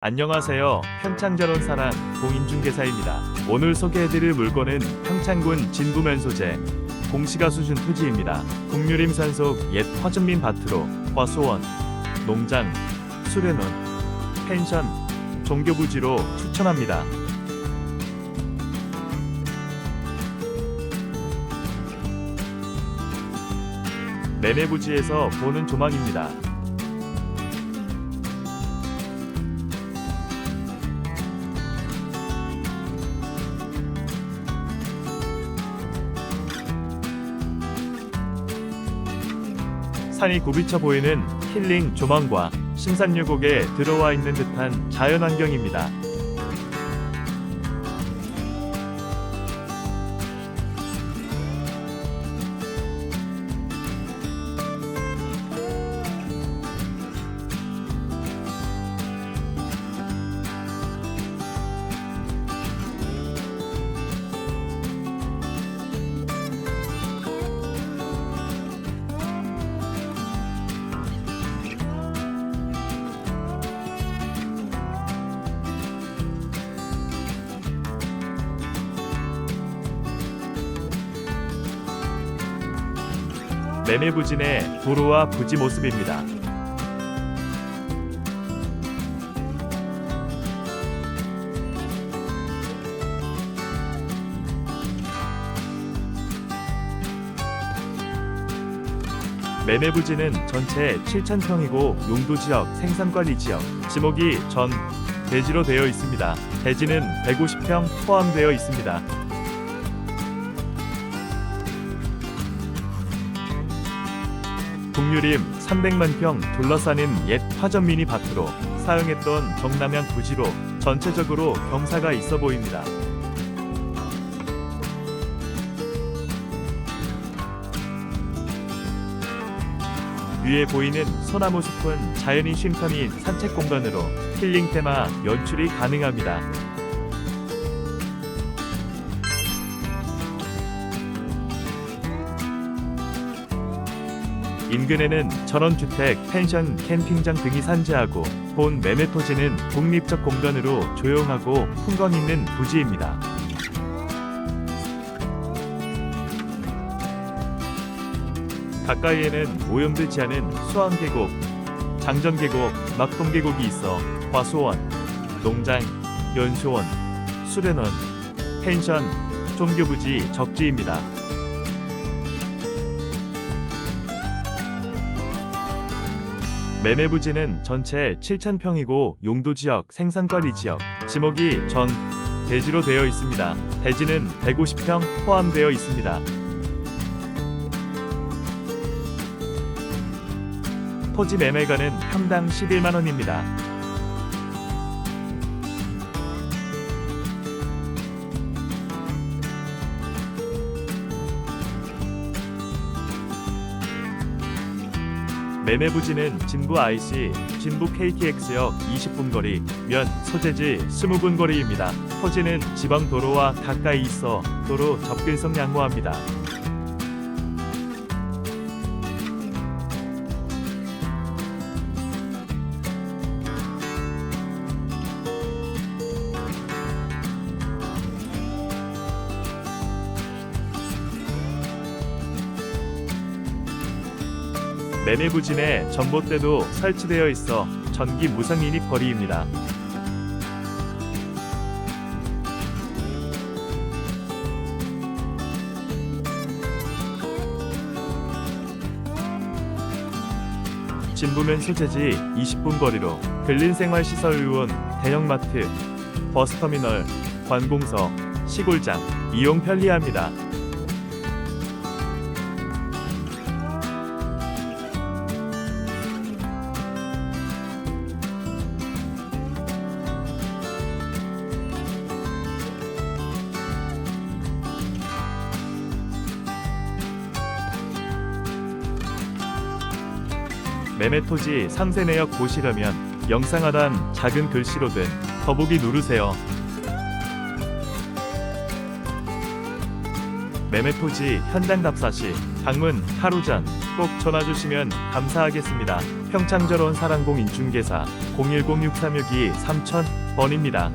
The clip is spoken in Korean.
안녕하세요. 평창절 온 사람 공인중개사입니다. 오늘 소개해드릴 물건은 평창군 진부면 소재 공시가 수준 토지입니다. 국유림 산속 옛 화전민 밭으로 화소원, 농장, 수레논, 펜션, 종교부지로 추천합니다. 매매부지에서 보는 조망입니다. 산이 굽이쳐 보이는 힐링 조망과 신산유곡에 들어와 있는 듯한 자연환경입니다. 매매부진의 도로와 부지 모습입니다. 매매 부지는 전체 7,000평이고 용도 지역, 생산관리 지역, 지목이 전 대지로 되어 있습니다. 대지는 150평 포함되어 있습니다. 동유림 300만 평 둘러싸는 옛 화전 미니 밭으로 사용했던 정남향 부지로 전체적으로 경사가 있어 보입니다. 위에 보이는 소나무 숲은 자연인 쉼터인 산책 공간으로 힐링 테마 연출이 가능합니다. 인근에는 전원주택, 펜션, 캠핑장 등이 산재하고 본 매매 토지는 독립적 공간으로 조용하고 풍광 있는 부지입니다. 가까이에는 오염되지 않은 수안계곡, 장전계곡, 막동계곡이 있어 화소원, 농장, 연수원, 수련원, 펜션, 종교부지 적지입니다. 매매 부지는 전체 7,000평이고 용도 지역, 생산관리지역, 지목이 전 대지로 되어 있습니다. 대지는 150평 포함되어 있습니다. 토지 매매가는 평당 11만 원입니다. 매매 부지는 진부 IC, 진부 KTX역 20분 거리, 면 소재지 20분 거리입니다. 토지는 지방 도로와 가까이 있어 도로 접근성 양호합니다. 매매 부진에 전봇대도 설치되어 있어 전기 무상 인입 거리입니다. 진부면 소재지 20분 거리로 근린생활시설의원, 대형마트, 버스터미널, 관공서, 시골장 이용 편리합니다. 매매토지 상세 내역 보시려면 영상 하단 작은 글씨로든 더보기 누르세요. 매매 토지 현장 답사 시 방문 하루 전 꼭 전화 주시면 감사하겠습니다. 평창저원 사랑공 인중개사 010-6362-3000번입니다.